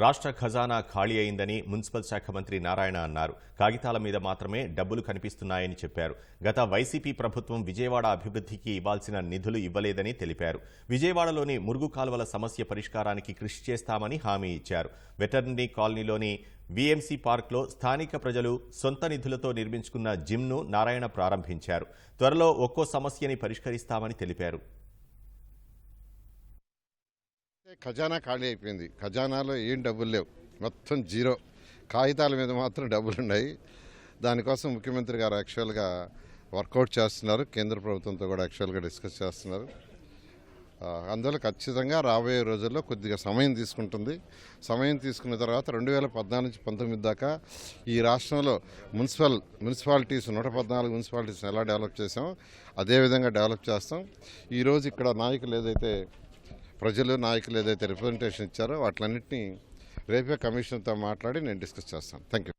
రాష్ట్ర ఖజానా ఖాళీ అయిందని మున్సిపల్ శాఖ మంత్రి నారాయణ అన్నారు. కాగితాల మీద మాత్రమే డబ్బులు కనిపిస్తున్నాయని చెప్పారు. గత వైసీపీ ప్రభుత్వం విజయవాడ అభివృద్ధికి ఇవ్వాల్సిన నిధులు ఇవ్వలేదని తెలిపారు. విజయవాడలోని మురుగు కాలువల సమస్య పరిష్కారానికి కృషి చేస్తామని హామీ ఇచ్చారు. వెటర్నరీ కాలనీలోని వీఎంసీ పార్క్లో స్థానిక ప్రజలు సొంత నిధులతో నిర్మించుకున్న జిమ్ను నారాయణ ప్రారంభించారు. త్వరలో ఒక్కో సమస్యని పరిష్కరిస్తామని తెలిపారు. ఖజానా ఖాళీ అయిపోయింది. ఖజానాలో ఏం డబ్బులు లేవు. మొత్తం జీరో. కాగితాల మీద మాత్రం డబ్బులు ఉన్నాయి దానికోసం ముఖ్యమంత్రి గారు యాక్చువల్గా వర్కౌట్ చేస్తున్నారు. కేంద్ర ప్రభుత్వంతో కూడా యాక్చువల్గా డిస్కస్ చేస్తున్నారు. అందులో అందువల్ల ఖచ్చితంగా రాబోయే రోజుల్లో కొద్దిగా సమయం తీసుకుంటుంది. సమయం తీసుకున్న తర్వాత రెండు వేల పద్నాలుగు నుంచి పంతొమ్మిది దాకా ఈ రాష్ట్రంలో మున్సిపల్ మున్సిపాలిటీస్ నూట పద్నాలుగు మున్సిపాలిటీస్ ఎలా డెవలప్ చేసామో అదేవిధంగా డెవలప్ చేస్తాం. ఈరోజు ఇక్కడ నాయకులు ఏదైతే ప్రజలు నాయకులు ఏదైతే రిప్రజెంటేషన్ ఇచ్చారో వాటిలన్నింటినీ రేపే కమిషన్తో మాట్లాడి నేను డిస్కస్ చేస్తాను. Thank you